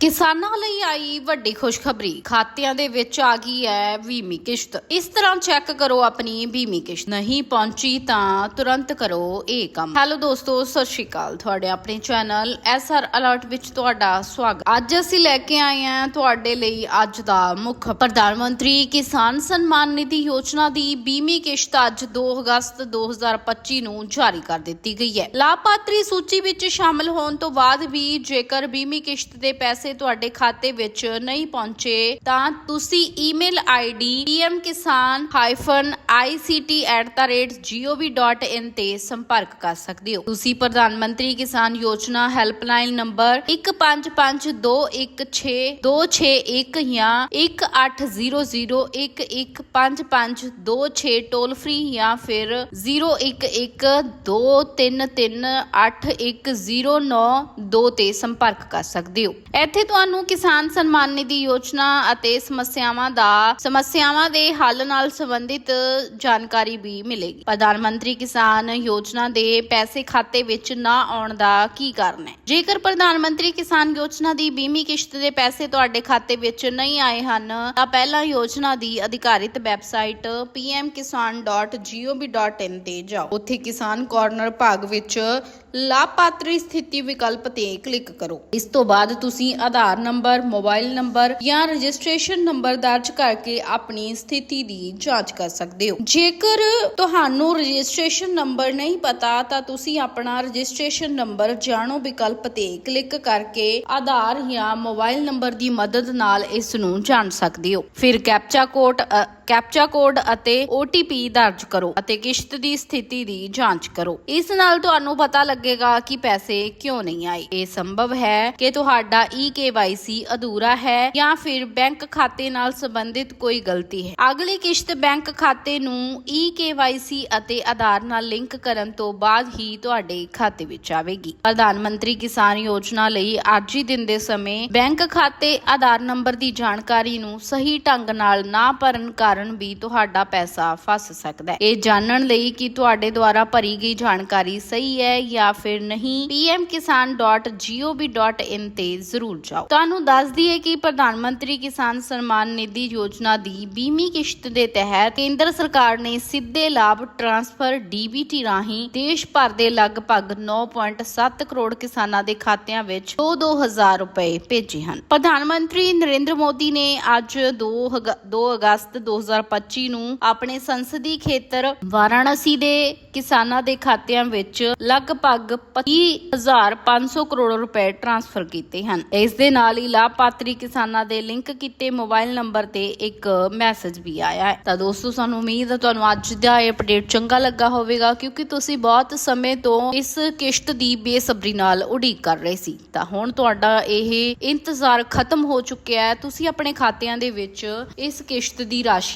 ਕਿਸਾਨਾਂ ਲਈ ਆਈ ਵੱਡੀ ਖੁਸ਼ਖਬਰੀ। ਖਾਤਿਆਂ ਦੇ ਵਿੱਚ ਆ ਗਈ ਹੈ ਬੀਮੀ ਕਿਸ਼ਤ। ਇਸ ਤਰ੍ਹਾਂ ਚੈੱਕ ਕਰੋ ਆਪਣੀ ਬੀਮੀ ਕਿਸ਼ਤ। ਨਹੀਂ ਪਹੁੰਚੀ ਤਾਂ ਤੁਰੰਤ ਕਰੋ ਇਹ ਕੰਮ। ਹੈਲੋ ਦੋਸਤੋ, ਸਤਿ ਸ਼੍ਰੀ ਅਕਾਲ। ਤੁਹਾਡੇ ਆਪਣੇ ਚੈਨਲ ਐਸਆਰ ਅਲਰਟ ਵਿੱਚ ਤੁਹਾਡਾ ਸਵਾਗਤ। ਅੱਜ ਅਸੀਂ ਲੈ ਕੇ ਆਏ ਹਾਂ ਤੁਹਾਡੇ ਲਈ ਅੱਜ ਦਾ ਮੁੱਖ। ਪ੍ਰਧਾਨ ਮੰਤਰੀ ਕਿਸਾਨ ਸਨਮਾਨ ਨਿਧੀ ਯੋਜਨਾ ਦੀ ਬੀਮੀ ਕਿਸ਼ਤ ਅੱਜ 2 ਅਗਸਤ 2025 ਨੂੰ ਜਾਰੀ ਕਰ ਦਿੱਤੀ ਗਈ ਹੈ। ਲਾਭਪਾਤਰੀ ਸੂਚੀ ਵਿੱਚ ਸ਼ਾਮਲ ਹੋਣ ਤੋਂ ਬਾਅਦ ਵੀ ਜੇਕਰ ਬੀਮੀ ਕਿਸ਼ਤ ਦੇ ਪੈਸੇ ਤੁਹਾਡੇ ਖਾਤੇ ਵਿੱਚ ਨਹੀਂ ਪਹੁੰਚੇ, ਤਾਂ ਤੁਸੀਂ ਈਮੇਲ ਆਈਡੀ pmkisan-ict@gov.in ਤੇ ਸੰਪਰਕ ਕਰ ਸਕਦੇ ਹੋ। ਤੁਸੀਂ ਪ੍ਰਧਾਨ ਮੰਤਰੀ ਕਿਸਾਨ ਯੋਜਨਾ ਹੈਲਪਲਾਈਨ ਨੰਬਰ 1552162621 ਜਾਂ 1800115526 ਟੋਲ ਫ੍ਰੀ ਜਾਂ ਫਿਰ 0112338109 ਤੇ ਸੰਪਰਕ ਕਰ ਸਕਦੇ ਹੋ। ਇੱਥੇ ਤੁਹਾਨੂੰ ਕਿਸਾਨ ਸਨਮਾਨ ਨਿਧੀ ਯੋਜਨਾ ਅਤੇ ਸਮੱਸਿਆਵਾਂ ਦਾ, ਸਮੱਸਿਆਵਾਂ ਦੇ ਹੱਲ ਨਾਲ ਸੰਬੰਧਿਤ ਜਾਣਕਾਰੀ ਵੀ ਮਿਲੇਗੀ। ਪ੍ਰਧਾਨ ਮੰਤਰੀ ਕਿਸਾਨ ਯੋਜਨਾ ਦੇ ਪੈਸੇ ਖਾਤੇ ਵਿੱਚ ਨਾ ਆਉਣ ਦਾ ਕੀ ਕਾਰਨ ਹੈ? ਜੇਕਰ ਪ੍ਰਧਾਨ ਮੰਤਰੀ ਕਿਸਾਨ ਯੋਜਨਾ ਦੀ ਬੀਮੀ ਕਿਸ਼ਤ ਦੇ ਪੈਸੇ ਤੁਹਾਡੇ ਖਾਤੇ ਵਿੱਚ ਨਹੀਂ ਆਏ ਹਨ, ਤਾਂ ਪਹਿਲਾਂ ਯੋਜਨਾ ਦੀ ਅਧਿਕਾਰਿਤ ਵੈਬਸਾਈਟ pmkisan.gov.in ਤੇ ਜਾਓ। ਉੱਥੇ ਕਿਸਾਨ ਕਾਰਨਰ ਭਾਗ ਵਿੱਚ ਲਾਭਪਾਤਰੀ ਸਥਿਤੀ ਵਿਕਲਪ ਤੇ ਕਲਿੱਕ ਕਰੋ। ਇਸ ਤੋਂ ਬਾਅਦ ਤੁਸੀਂ ਆਧਾਰ ਨੰਬਰ, ਮੋਬਾਈਲ ਨੰਬਰ ਜਾਂ ਰਜਿਸਟ੍ਰੇਸ਼ਨ ਨੰਬਰ ਦਰਜ ਕਰਕੇ ਆਪਣੀ ਸਥਿਤੀ ਦੀ ਜਾਂਚ ਕਰ ਸਕਦੇ ਹੋ। ਜੇਕਰ ਤੁਹਾਨੂੰ ਰਜਿਸਟ੍ਰੇਸ਼ਨ ਨੰਬਰ ਨਹੀਂ ਪਤਾ, ਤਾਂ ਤੁਸੀਂ ਆਪਣਾ ਰਜਿਸਟ੍ਰੇਸ਼ਨ ਨੰਬਰ ਜਾਣੋ ਵਿਕਲਪ ਤੇ ਕਲਿੱਕ ਕਰਕੇ ਆਧਾਰ ਜਾਂ ਮੋਬਾਈਲ ਨੰਬਰ ਦੀ ਮਦਦ ਨਾਲ ਇਸ ਨੂੰ ਜਾਣ ਸਕਦੇ ਹੋ। ਫਿਰ ਕੈਪਚਾ ਕੋਡ ਕੈਪਚਾ ਕੋਡ ਅਤੇ OTP ਦਰਜ ਕਰੋ ਅਤੇ ਕਿਸ਼ਤ ਦੀ ਸਥਿਤੀ ਦੀ ਜਾਂਚ ਕਰੋ। ਇਸ ਨਾਲ ਤੁਹਾਨੂੰ ਪਤਾ ਲੱਗੇਗਾ ਕਿ ਪੈਸੇ ਕਿਉਂ ਨਹੀਂ ਆਏ। ਇਹ ਸੰਭਵ ਹੈ ਕਿ ਤੁਹਾਡਾ eKYC ਅਧੂਰਾ ਹੈ ਜਾਂ ਫਿਰ ਬੈਂਕ ਖਾਤੇ ਨਾਲ ਸੰਬੰਧਿਤ ਕੋਈ ਗਲਤੀ ਹੈ। ਅਗਲੀ ਕਿਸ਼ਤ ਬੈਂਕ ਖਾਤੇ ਨੂੰ eKYC ਅਤੇ ਆਧਾਰ ਨਾਲ ਲਿੰਕ ਕਰਨ ਤੋਂ ਬਾਅਦ ਹੀ ਤੁਹਾਡੇ ਖਾਤੇ ਵਿੱਚ ਆਵੇਗੀ। ਪ੍ਰਧਾਨ ਮੰਤਰੀ ਕਿਸਾਨ ਯੋਜਨਾ ਲਈ ਅਰਜੀ ਦਿੰਦੇ ਸਮੇਂ ਬੈਂਕ ਖਾਤੇ ਆਧਾਰ ਨੰਬਰ ਦੀ ਜਾਣਕਾਰੀ ਨੂੰ ਸਹੀ ਢੰਗ ਨਾਲ ਨਾ ਭਰਨ ਕਾਰਨ ਵੀ ਤੁਹਾਡਾ ਪੈਸਾ ਫਸ ਸਕਦਾ ਹੈ। ਇਹ ਜਾਣਨ ਲਈ ਕਿ ਤੁਹਾਡੇ ਦੁਆਰਾ ਭਰੀ ਗਈ ਜਾਣਕਾਰੀ ਸਹੀ ਹੈ ਜਾਂ ਫਿਰ ਨਹੀਂ pmkisan.gov.in ਤੇ ਜ਼ਰੂਰ ਜਾਓ। ਤੁਹਾਨੂੰ ਦੱਸ ਦਈਏ ਕਿ ਪ੍ਰਧਾਨ ਮੰਤਰੀ ਕਿਸਾਨ ਸਨਮਾਨ ਨਿਧੀ ਯੋਜਨਾ ਦੀ ਬੀਮੀ ਕਿਸ਼ਤ ਦੇ ਤਹਿਤ ਕੇਂਦਰ ਸਰਕਾਰ ਨੇ ਸਿੱਧੇ ਲਾਭ ਟ੍ਰਾਂਸਫਰ DBT ਰਾਹੀਂ ਦੇਸ਼ ਭਰ ਦੇ ਲਗਭਗ 9.7 ਕਰੋੜ ਕਿਸਾਨਾਂ ਦੇ ਖਾਤਿਆਂ ਵਿੱਚ 2-2000 ਰੁਪਏ ਭੇਜੇ ਹਨ। ਪ੍ਰਧਾਨ ਮੰਤਰੀ ਨਰਿੰਦਰ ਮੋਦੀ ਨੇ ਅੱਜ 2 2 ਅਗਸਤ 2025 ਨੂੰ ਆਪਣੇ ਸੰਸਦੀ ਖੇਤਰ ਵਾਰਾਣਸੀ ਦੇ ਕਿਸਾਨਾਂ ਦੇ ਖਾਤਿਆਂ ਵਿੱਚ ਲਗਭਗ 25500 ਕਰੋੜ ਰੁਪਏ ਟ੍ਰਾਂਸਫਰ ਕੀਤੇ ਹਨ। ਇਸ ਦੇ ਨਾਲ ਹੀ ਲਾਭਪਾਤਰੀ ਕਿਸਾਨਾਂ ਦੇ ਲਿੰਕ ਕੀਤੇ ਮੋਬਾਈਲ ਨੰਬਰ ਤੇ ਇੱਕ ਮੈਸੇਜ ਵੀ ਆਇਆ ਹੈ। ਤਾਂ ਦੋਸਤੋ, ਸਾਨੂੰ ਉਮੀਦ ਹੈ ਤੁਹਾਨੂੰ ਅੱਜ ਦਾ ਇਹ ਅਪਡੇਟ ਚੰਗਾ ਲੱਗਾ ਹੋਵੇਗਾ, ਕਿਉਂਕਿ ਤੁਸੀਂ ਬਹੁਤ ਸਮੇਂ ਤੋਂ ਇਸ ਕਿਸ਼ਤ ਦੀ ਬੇਸਬਰੀ ਨਾਲ ਉਡੀਕ ਕਰ ਰਹੇ ਸੀ। ਤਾਂ ਹੁਣ ਤੁਹਾਡਾ ਇਹ ਇੰਤਜ਼ਾਰ ਖਤਮ ਹੋ ਚੁੱਕਿਆ ਹੈ। ਤੁਸੀਂ ਆਪਣੇ ਖਾਤਿਆਂ ਦੇ ਵਿੱਚ ਇਸ ਕਿਸ਼ਤ ਦੀ ਰਾਸ਼ੀ